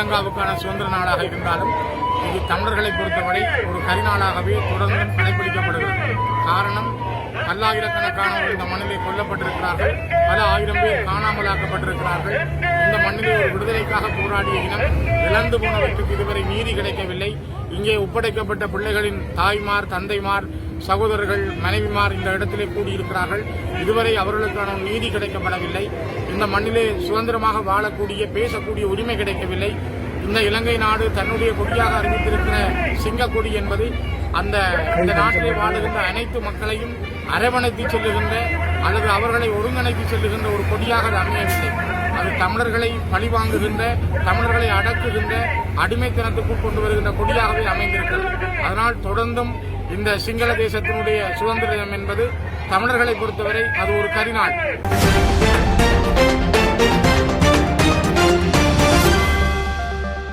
ஸ்ரீலங்காவுக்கான சுதந்திர நாடாக இருந்தாலும் இது தமிழர்களை பொறுத்தவரை ஒரு கரிநாளாகவே தொடர்ந்து கடைபிடிக்கப்படுகிறது. காரணம் பல்லாயிரக்கணக்கானவர்கள் இந்த மண்ணிலே கொல்லப்பட்டிருக்கிறார்கள். பல ஆயிரம் பேர் காணாமலாக்கப்பட்டிருக்கிறார்கள். இந்த மண்ணிலே ஒரு விடுதலைக்காக போராடிய இனம் இழந்து போனவற்றுக்கு இதுவரை நீதி கிடைக்கவில்லை. இங்கே ஒப்படைக்கப்பட்ட பிள்ளைகளின் தாய்மார் தந்தைமார் சகோதரர்கள் மனைவிமார் இந்த இடத்திலே கூடியிருக்கிறார்கள். இதுவரை அவர்களுக்கான நீதி கிடைக்கப்படவில்லை. இந்த மண்ணிலே சுதந்திரமாக வாழக்கூடிய பேசக்கூடிய உரிமை கிடைக்கவில்லை. இந்த இலங்கை நாடு தன்னுடைய கொடியாக அறிவித்திருக்கிற சிங்கக்கொடி என்பது அந்த இந்த நாட்டிலே வாழுகின்ற அனைத்து மக்களையும் அரவணைத்து செல்லுகின்ற அல்லது அவர்களை ஒருங்கிணைத்து செல்லுகின்ற ஒரு கொடியாக அது அமையவில்லை. அது தமிழர்களை பழிவாங்குகின்ற தமிழர்களை அடக்குகின்ற அடிமைத்தனத்துக்குள் கொண்டு வருகின்ற கொடியாகவே அமைந்திருக்கிறது. அதனால் தொடர்ந்தும் இந்த சிங்கள தேசத்தினுடைய சுதந்திரம் என்பது தமிழர்களை பொறுத்தவரை அது ஒரு கரிநாள்.